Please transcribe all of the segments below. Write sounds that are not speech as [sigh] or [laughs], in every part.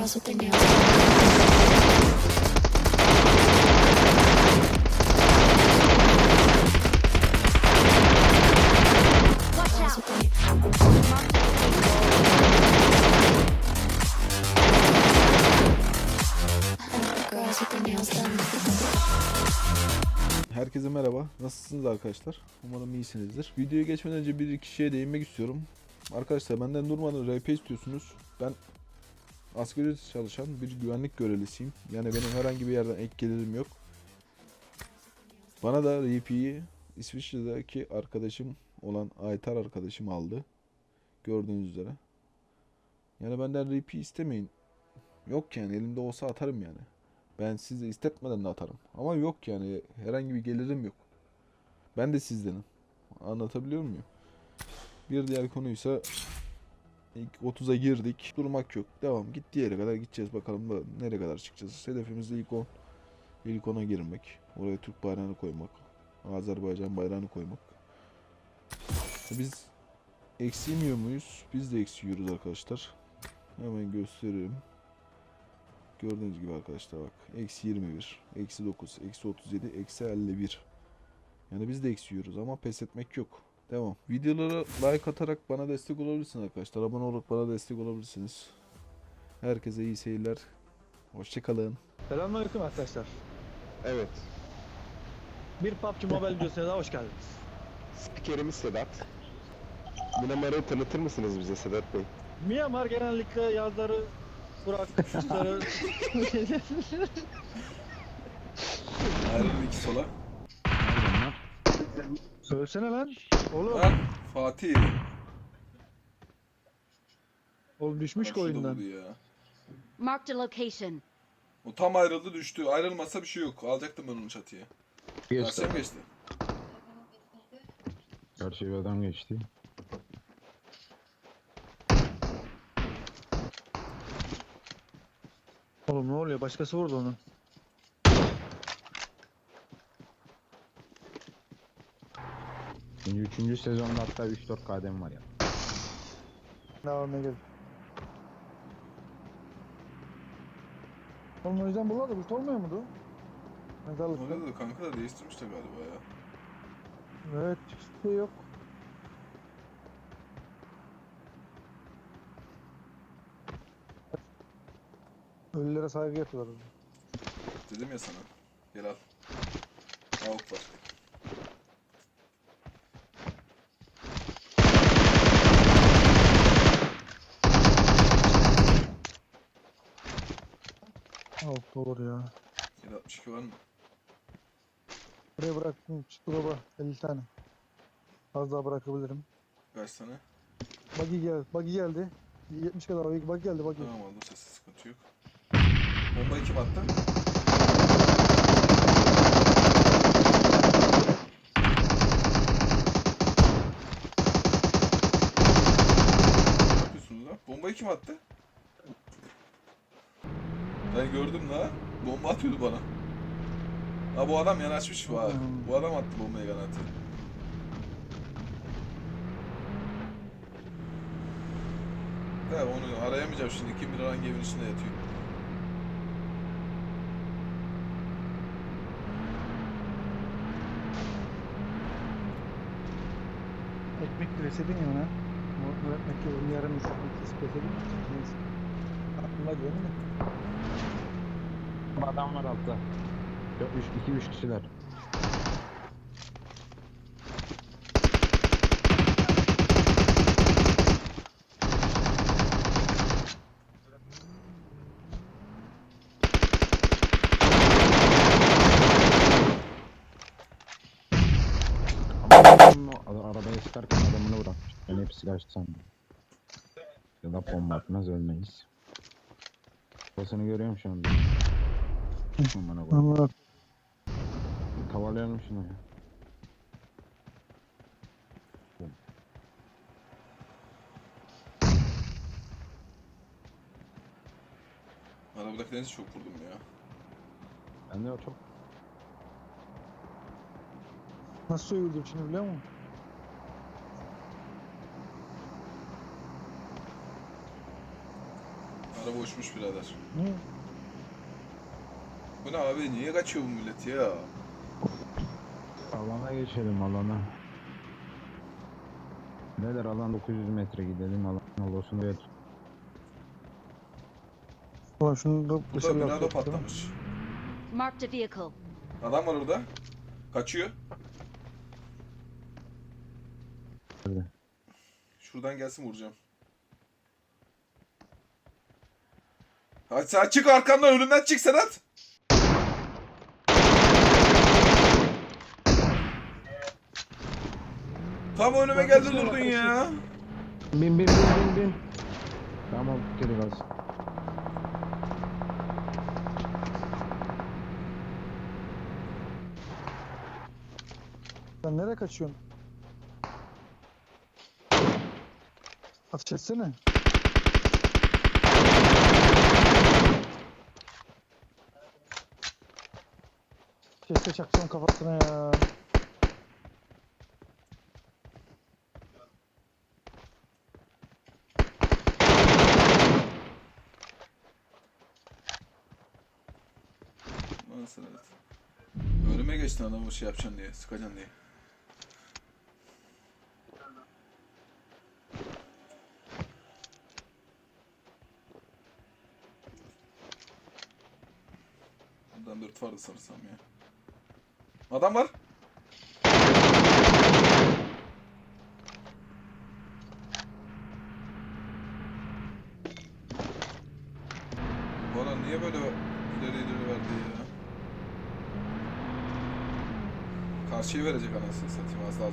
their nails done. Herkese merhaba. Nasılsınız arkadaşlar? Umarım iyisinizdir. Videoya geçmeden önce bir iki şeye değinmek istiyorum. Arkadaşlar benden durmadan RP istiyorsunuz. Ben asgari ücretle çalışan bir güvenlik görevlisiyim. Yani benim herhangi bir yerden ek gelirim yok. Bana da RP'yi İsviçre'deki arkadaşım olan Aytar arkadaşım aldı. Gördüğünüz üzere. Yani benden RP istemeyin. Yok yani elimde olsa atarım yani. Ben size istetmeden de atarım. Ama yok yani herhangi bir gelirim yok. Ben de sizdenim. Anlatabiliyor muyum? Bir diğer konuysa ilk 30'a girdik. Durmak yok. Devam. Gittiği yere kadar gideceğiz bakalım da nereye kadar çıkacağız. Hedefimiz de ilk 10. İlk 10'a girmek. Oraya Türk bayrağını koymak. Azerbaycan bayrağını koymak. Biz eksi yemiyor muyuz? Biz de eksi yiyoruz arkadaşlar. Hemen gösteriyorum. Gördüğünüz gibi arkadaşlar bak. Eksi 21, eksi 9, eksi 37, eksi 51. Yani biz de eksi yiyoruz ama pes etmek yok. Devam. Videolara like atarak bana destek olabilirsiniz arkadaşlar. Abone olup bana destek olabilirsiniz. Herkese iyi seyirler. Hoşçakalın. Selamünaleyküm arkadaşlar. Evet. Bir PUBG Mobile videosuna daha hoş geldiniz. Spikerimiz Sedat. Myanmar'ı tanıtır mısınız bize Sedat Bey? Myanmar genellikle yazları Burak, kışları [laughs] Ayrılın iki sola. Söylesene lan. Oğlum, Lan Fatih. oğlum düşmüş şurada oyundan. vurdu ya. Marked a location. O tam ayrıldı düştü. Ayrılmasa bir şey yok. Alacaktım ben onu çatıya. Geçti. Karşıya mı geçti? Karşıya bir adam geçti. Oğlum ne oluyor? Başkası vurdu onu. Şimdi üçüncü sezonda hatta 3-4 kadem var ya. Ne gel. Oğlum o yüzden buralarda boost olmuyor muydu? Mezarlıkta. Orada da kanka da değiştirmişler galiba ya. Evet, hiçbir şey yok. Ölülere saygı yapıyorlar. Dedim ya sana. Gel al. Avuk var. Alt olur ya. Gel 62 var mı? Buraya bıraktım. Çıktı baba. 50 tane. Az daha bırakabilirim. Kaç tane? Buggy geldi. Buggy geldi. 70 kadar buggy, buggy geldi buggy. Tamam aldım sessiz sıkıntı yok. Bombayı kim attı? Ne yapıyorsunuz lan? Bombayı kim attı? Ben gördüm la. Bomba atıyordu bana. Ha bu adam yanaşmış var. Bu adam attı bombayı garanti. Ya onu arayamayacağım şimdi. Kim bilir hangi evin içinde yatıyor. Ekmek resedin ya ona. Ekmek yolunu yarım insan kesip resedin. Neyse. Aklıma güvenin de. Adam var altta. Yok 2-3 kişiler. Ama adamın o- ara- arabaya çıkarken adamını bırakmış. Ben hep silah sandım. Ya da bomba atmaz ölmeyiz. Kafasını görüyorum şu anda. Aman Allah'ım. Ama Tavalayalım şunu ya. Arabadaki denizi çok vurdum ya. Ben de o çok nasıl soyuldum şimdi biliyor musun? Araba uçmuş birader. Niye? Bu ne abi? Niye kaçıyor bu millet ya? Alana geçelim alana. Neler alan 900 metre gidelim alan olsun evet. Ulan şunu da Burada dışarı binada atıyor. patlamış. Marked a vehicle. Adam var orada. Kaçıyor. Nerede? Şuradan gelsin vuracağım. Hadi sen çık arkamdan önümden çık Sedat. Tam önüme geldi durdun ya. Bin bin bin bin bin. Tamam geri gaz. Sen nereye kaçıyorsun? Ateş etsene. Keşke çakacağım kafasına ya. Sedat. Önüme geçtin adamı şey yapacaksın diye, sıkacaksın diye. Buradan dört vardı sanırsam ya. Adam var. Bana niye böyle ileri ileri verdi ya? Karşıya verecek anasını satayım az daha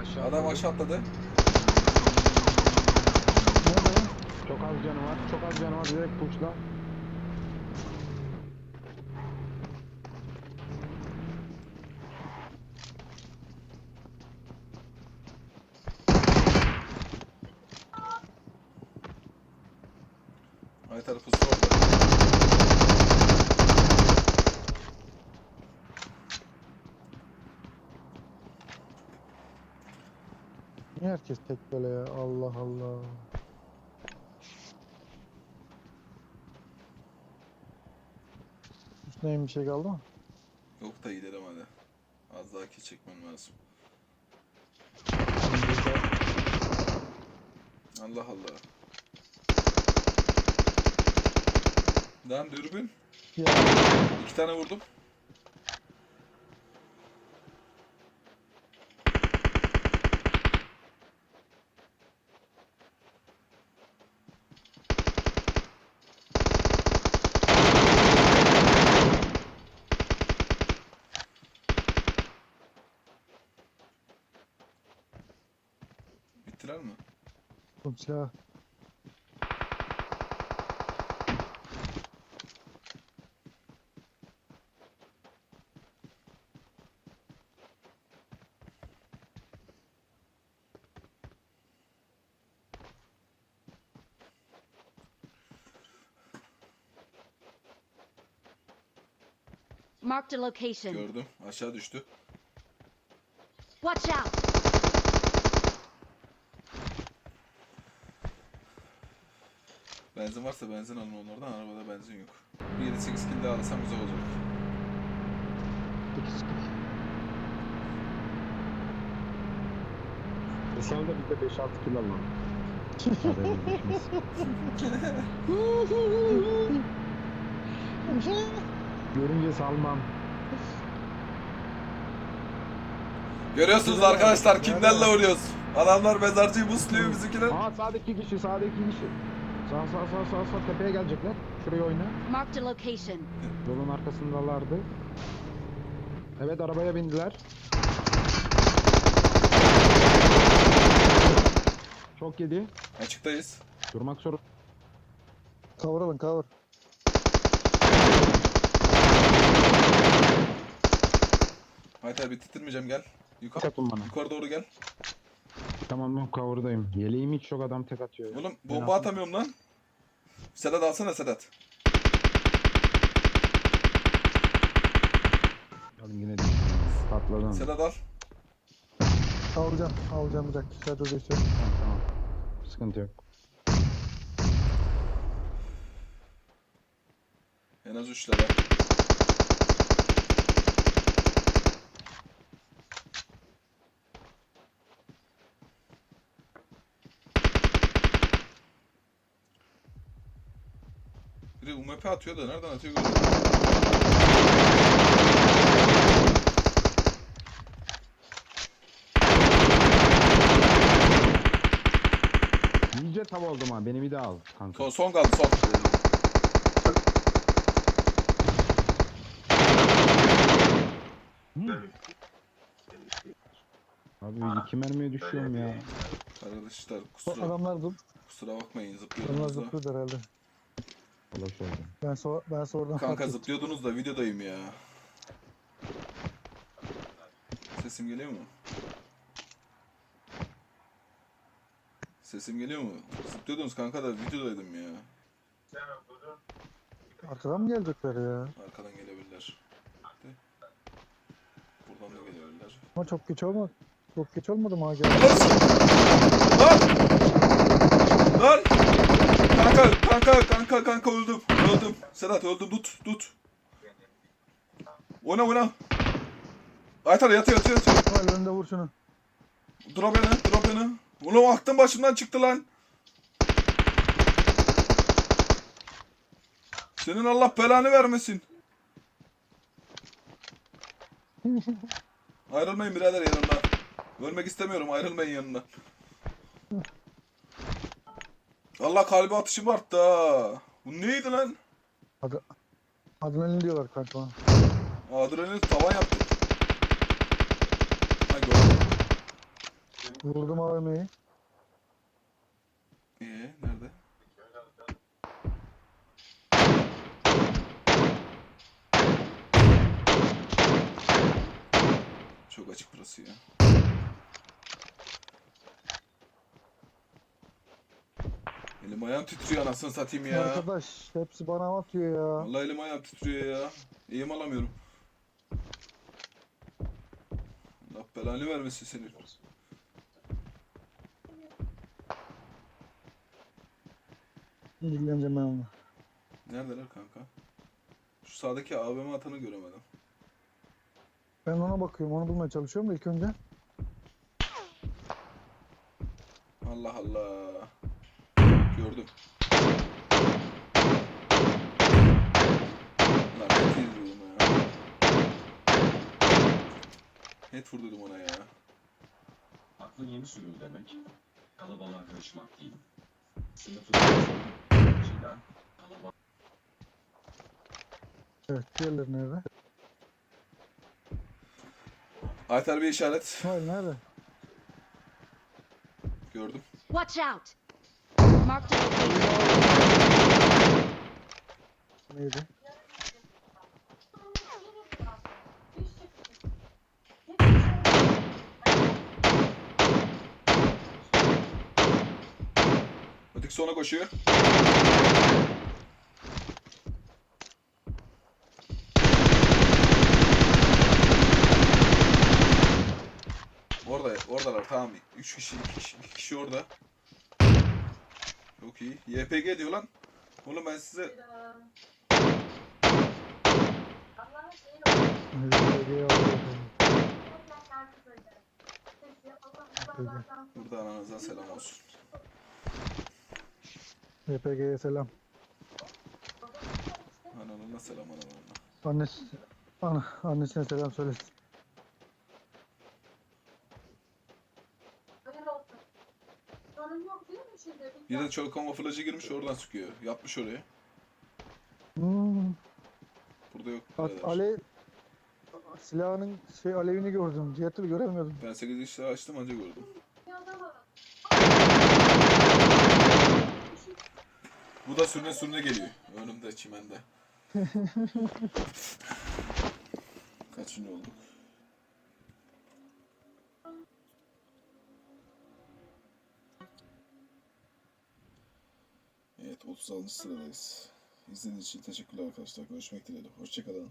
aşağı. Adam aşağı atladı. Çok az canı var. Çok az canı var. Direkt pushla. Niye herkes tek böyle ya? Allah Allah. Üstüne bir şey kaldı mı? Yok da gidelim hadi. Az daha ki çekmem lazım. Allah Allah. Lan dürbün. Ya. İki tane vurdum. Silah. Marked a location. Gördüm. Aşağı düştü. Watch out! Benzin varsa benzin alın onlardan. Arabada benzin yok. Bir 7-8 kill daha alsam güzel olacak. İki sıkıntı. Bu sırada bir de 5-6 kill alalım. Görünce salmam. Görüyorsunuz arkadaşlar kimlerle vuruyoruz. Adamlar mezarcıyı busluyor bizimkiler. Aa sağdaki kişi, sağdaki kişi. Sağ sağ sağ sağ sağ tepeye gelecekler. Şuraya oyna. Marked a location. Yolun arkasındalardı. Evet arabaya bindiler. Çok yedi. Açıktayız. Durmak zorunda. Cover alın cover. Haydi abi bitirmeyeceğim gel. Yukarı, Takın bana. yukarı doğru gel. Tamam ben cover'dayım. Yeleğim hiç yok adam tek atıyor. ya. Oğlum bomba atamıyorum lan. Sedat alsana Sedat. Alın yine de patladım. Sedat al. Alacağım. Alacağım bir dakika. Şurada geçiyorum. Tamam tamam. Sıkıntı yok. En az 3 lira. UMP atıyor da nereden atıyor görüyorum. İyice tav oldum ha. Beni bir daha al kanka. Son, son kaldı son. Abi iki mermiye düşüyorum ya. Arkadaşlar kusura, adamlar dur. kusura bakmayın Adamlar zıplıyordunuz da. zıplıyordu herhalde. Ulaş oldu. Ben so ben sonradan fark Kanka ettim. zıplıyordunuz da videodayım ya. Sesim geliyor mu? Sesim geliyor mu? Zıplıyordunuz kanka da videodaydım ya. Arkadan mı gelecekler ya? Arkadan gelebilirler. De. Buradan da gelebilirler. Ama çok geç olmadı. Çok geç olmadı mı ha geldi? Lan! Lan! Kanka, kanka, kanka, kanka öldüm. Öldüm. Sedat öldüm. Tut, tut. Oyna, oyna. Aytar yatıyor, yatıyor, yatıyor. Hadi önünde vur şunu. Drop beni, drop beni. Ulan aklım başımdan çıktı lan. Senin Allah belanı vermesin. [laughs] Ayrılmayın birader yanımdan. Ölmek istemiyorum ayrılmayın yanından. Allah kalbi atışım arttı ha. Bu neydi lan? Adı, adrenalin diyorlar kanka bana. Adrenalin tavan yaptı. Ha gördüm. Vurdum AVM'yi. Ee, nerede? Çok açık burası ya. Elim ayağım titriyor anasını satayım ya. Arkadaş hepsi bana atıyor ya. Vallahi elim ayağım titriyor ya. Eğim alamıyorum. Allah belanı vermesin seni. İlgileneceğim ben onunla. Neredeler kanka? Şu sağdaki AVM atanı göremedim. Ben ona bakıyorum. Onu bulmaya çalışıyorum da ilk önce. Allah Allah. Gördüm. Lan net izliyordum ya. Net vurdum ona ya. Aklın yeni sürüyor demek. Kalabalığa karışmak değil. Sınıfı. Evet diğerleri nerede? Aytar bir işaret. İsmail nerede? Watch Gördüm. out! Marked a location. Neydi? Öteki sona koşuyor. Orada, oradalar tamam. 3 kişi, 2 kişi, 2 kişi orada. Çok iyi. YPG diyor lan. Oğlum ben size burada ananıza selam olsun. YPG'ye selam. Ananına selam ananına. Annesi, ana, annesine selam söylesin. Bir de çok kamuflajı girmiş oradan sıkıyor. Yapmış oraya. Hmm. Burada yok. Bak birader. alev silahının şey alevini gördüm. Diğer türlü göremiyordum. Ben 8 işte açtım anca gördüm. Bu da sürüne sürüne geliyor. Önümde çimende. [laughs] Kaçıncı olduk? 36. sıradayız. İzlediğiniz için teşekkürler arkadaşlar. Görüşmek dileğiyle. Hoşçakalın.